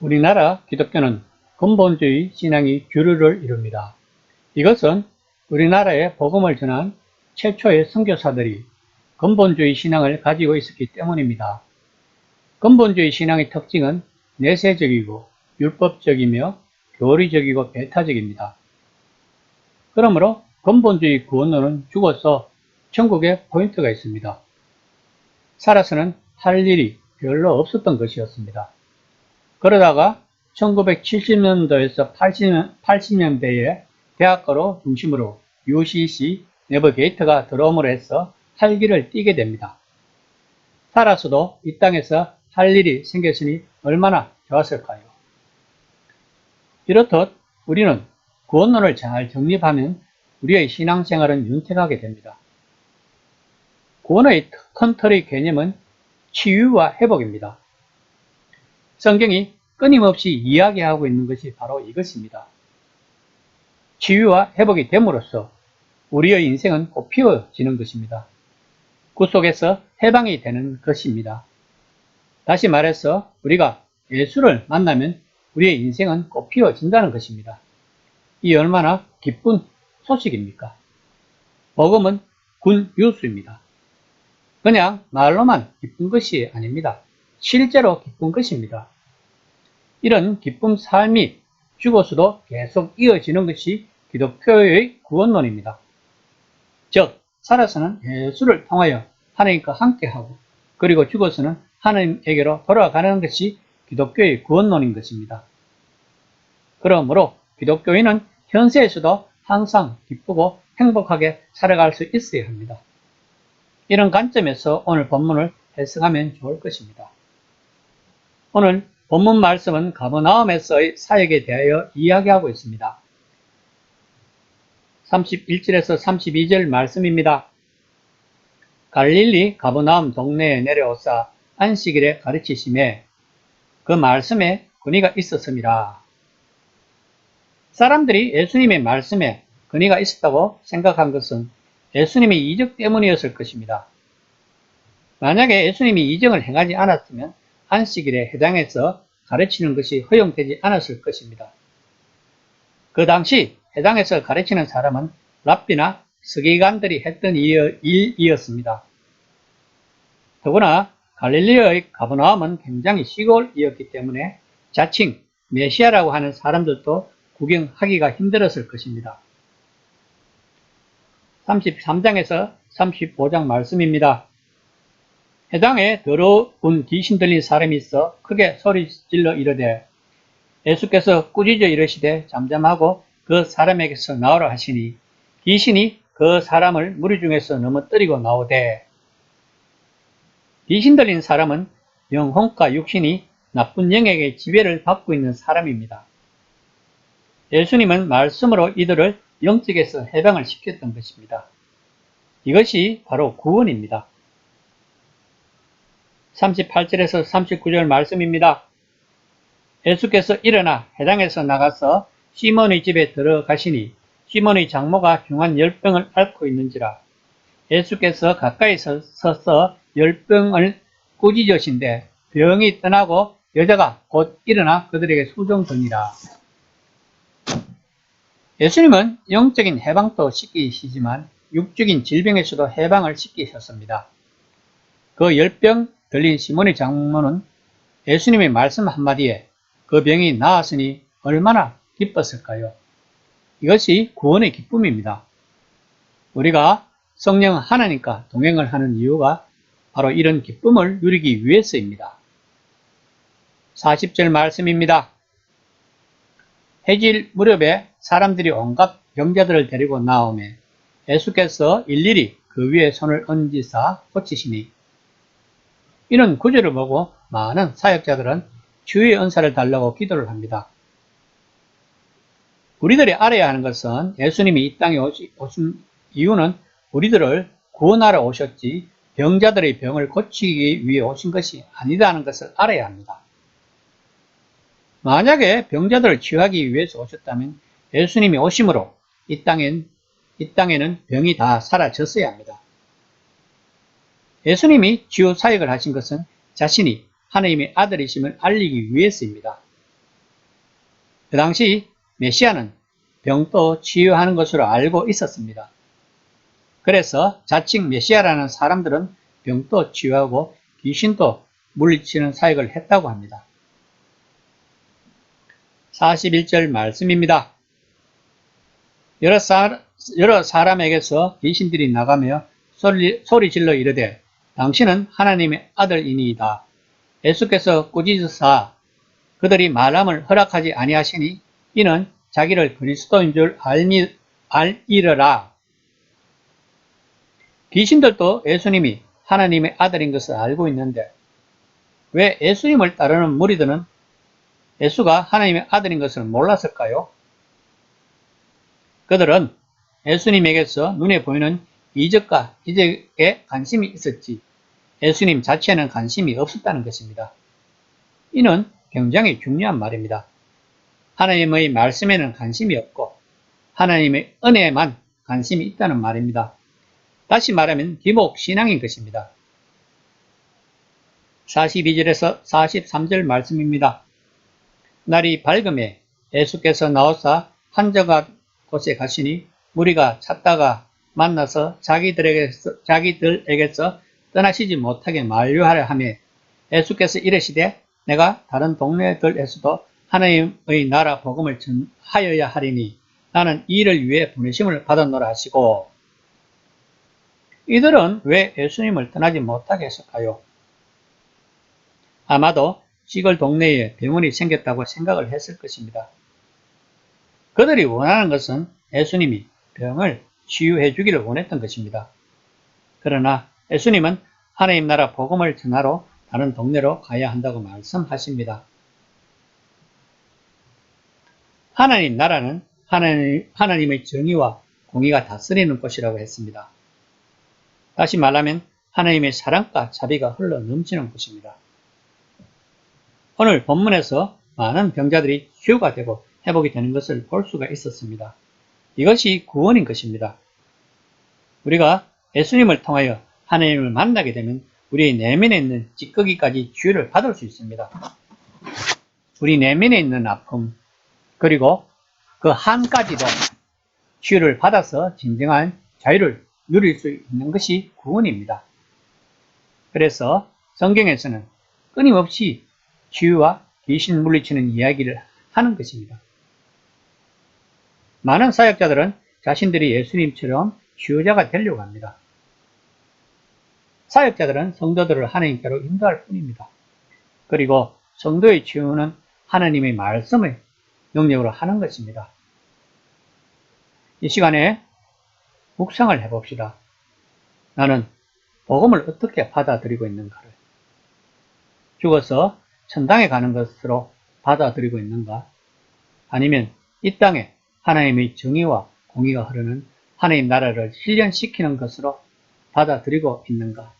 우리나라 기독교는 근본주의 신앙이 주류를 이룹니다. 이것은 우리나라에 복음을 전한 최초의 선교사들이 근본주의 신앙을 가지고 있었기 때문입니다. 근본주의 신앙의 특징은 내세적이고 율법적이며 교리적이고 배타적입니다. 그러므로 근본주의 구원론은 죽어서 천국에 포인트가 있습니다. 살아서는 할 일이 별로 없었던 것이었습니다. 그러다가 1970년도에서 80, 년대에 대학가로 중심으로 UCC 네버게이트가 들어옴으로 해서 활기를 띠게 됩니다. 살아서도 이 땅에서 할 일이 생겼으니 얼마나 좋았을까요? 이렇듯 우리는 구원론을 잘 정립하면 우리의 신앙생활은 윤택하게 됩니다. 구원의 큰 틀의 개념은 치유와 회복입니다. 성경이 끊임없이 이야기하고 있는 것이 바로 이것입니다. 치유와 회복이 됨으로써 우리의 인생은 꽃피워지는 것입니다. 그 속에서 해방이 되는 것입니다. 다시 말해서 우리가 예수를 만나면 우리의 인생은 꽃피워진다는 것입니다. 이 얼마나 기쁜 소식입니까? 복음은 군 유수입니다. 그냥 말로만 기쁜 것이 아닙니다. 실제로 기쁜 것입니다. 이런 기쁨 삶이 죽어서도 계속 이어지는 것이 기독교의 구원론입니다. 즉, 살아서는 예수를 통하여 하나님과 함께하고, 그리고 죽어서는 하나님에게로 돌아가는 것이 기독교의 구원론인 것입니다. 그러므로 기독교인은 현세에서도 항상 기쁘고 행복하게 살아갈 수 있어야 합니다. 이런 관점에서 오늘 본문을 해석하면 좋을 것입니다. 오늘 본문 말씀은 가버나움에서의 사역에 대하여 이야기하고 있습니다. 31절에서 32절 말씀입니다. 갈릴리 가버나움 동네에 내려오사 안식일에 가르치심에 그 말씀에 근의가 있었습니다. 사람들이 예수님의 말씀에 근의가 있었다고 생각한 것은 예수님의 이적 때문이었을 것입니다. 만약에 예수님이 이적을 행하지 않았으면 안식일에 해당해서 가르치는 것이 허용되지 않았을 것입니다. 그 당시 해당해서 가르치는 사람은 랍비나 서기관들이 했던 일이었습니다. 더구나 갈릴리의 가버나움은 굉장히 시골이었기 때문에 자칭 메시아라고 하는 사람들도 구경하기가 힘들었을 것입니다. 33장에서 35장 말씀입니다. 해당에 더러운 귀신 들린 사람이 있어 크게 소리 질러 이르되 예수께서 꾸짖어 이르시되 잠잠하고 그 사람에게서 나오라 하시니 귀신이 그 사람을 무리 중에서 넘어뜨리고 나오되 귀신 들린 사람은 영혼과 육신이 나쁜 영에게 지배를 받고 있는 사람입니다. 예수님은 말씀으로 이들을 영적에서 해방을 시켰던 것입니다. 이것이 바로 구원입니다. 38절에서 39절 말씀입니다. 예수께서 일어나 해당에서 나가서 시몬의 집에 들어가시니 시몬의 장모가 중한 열병을 앓고 있는지라 예수께서 가까이 서서 열병을 꾸짖으신데 병이 떠나고 여자가 곧 일어나 그들에게 수종드니라. 예수님은 영적인 해방도 시키시지만 육적인 질병에서도 해방을 시키셨습니다. 그 열병 들린 시몬의 장모는 예수님의 말씀 한마디에 그 병이 나았으니 얼마나 기뻤을까요? 이것이 구원의 기쁨입니다. 우리가 성령 하나님과 동행을 하는 이유가 바로 이런 기쁨을 누리기 위해서입니다. 40절 말씀입니다. 해질 무렵에 사람들이 온갖 병자들을 데리고 나오매 예수께서 일일이 그 위에 손을 얹으사 고치시니 이런 구절을 보고 많은 사역자들은 주의 은사를 달라고 기도를 합니다. 우리들이 알아야 하는 것은 예수님이 이 땅에 오신 이유는 우리들을 구원하러 오셨지 병자들의 병을 고치기 위해 오신 것이 아니다는 것을 알아야 합니다. 만약에 병자들을 치유하기 위해서 오셨다면 예수님이 오심으로 이 땅엔 이 땅에는 병이 다 사라졌어야 합니다. 예수님이 치유 사역을 하신 것은 자신이 하나님의 아들이심을 알리기 위해서입니다. 그 당시 메시아는 병도 치유하는 것으로 알고 있었습니다. 그래서 자칭 메시아라는 사람들은 병도 치유하고 귀신도 물리치는 사역을 했다고 합니다. 41절 말씀입니다. 여러, 사, 여러 사람에게서 귀신들이 나가며 소리, 소리 질러 이르되 당신은 하나님의 아들이니이다. 예수께서 꾸짖으사 그들이 말함을 허락하지 아니하시니 이는 자기를 그리스도인 줄 알미, 알이러라. 귀신들도 예수님이 하나님의 아들인 것을 알고 있는데 왜 예수님을 따르는 무리들은 예수가 하나님의 아들인 것을 몰랐을까요? 그들은 예수님에게서 눈에 보이는 이적과 이적에 관심이 있었지 예수님 자체에는 관심이 없었다는 것입니다. 이는 굉장히 중요한 말입니다. 하나님의 말씀에는 관심이 없고 하나님의 은혜에만 관심이 있다는 말입니다. 다시 말하면 기복 신앙인 것입니다. 42절에서 43절 말씀입니다. 날이 밝음에 예수께서 나오사 한적한 곳에 가시니 무리가 찾다가 만나서 자기들에게서, 자기들에게서 떠나시지 못하게 만류하려 하며 예수께서 이르시되 내가 다른 동네들에서도 하나님의 나라 복음을 전하여야 하리니 나는 이 일을 위해 보내심을 받았노라 하시고 이들은 왜 예수님을 떠나지 못하게 했을까요? 아마도 시골 동네에 병원이 생겼다고 생각을 했을 것입니다. 그들이 원하는 것은 예수님이 병을 치유해 주기를 원했던 것입니다. 그러나 예수님은 하나님 나라 복음을 전하러 다른 동네로 가야 한다고 말씀하십니다. 하나님 나라는 하나님, 하나님 의 정의와 공의가 다스리는 곳이라고 했습니다. 다시 말하면 하나님의 사랑과 자비가 흘러 넘치는 곳입니다. 오늘 본문에서 많은 병자들이 치유가 되고 회복이 되는 것을 볼 수가 있었습니다. 이것이 구원인 것입니다. 우리가 예수님을 통하여 하나님을 만나게 되면 우리의 내면에 있는 찌꺼기까지 치유를 받을 수 있습니다. 우리 내면에 있는 아픔, 그리고 그 한까지도 치유를 받아서 진정한 자유를 누릴 수 있는 것이 구원입니다. 그래서 성경에서는 끊임없이 치유와 귀신 물리치는 이야기를 하는 것입니다. 많은 사역자들은 자신들이 예수님처럼 치유자가 되려고 합니다. 사역자들은 성도들을 하나님께로 인도할 뿐입니다. 그리고 성도의 치유는 하나님의 말씀을 영역으로 하는 것입니다. 이 시간에 묵상을 해봅시다. 나는 복음을 어떻게 받아들이고 있는가를. 죽어서 천당에 가는 것으로 받아들이고 있는가? 아니면 이 땅에 하나님의 정의와 공의가 흐르는 하나님 나라를 실현시키는 것으로 받아들이고 있는가?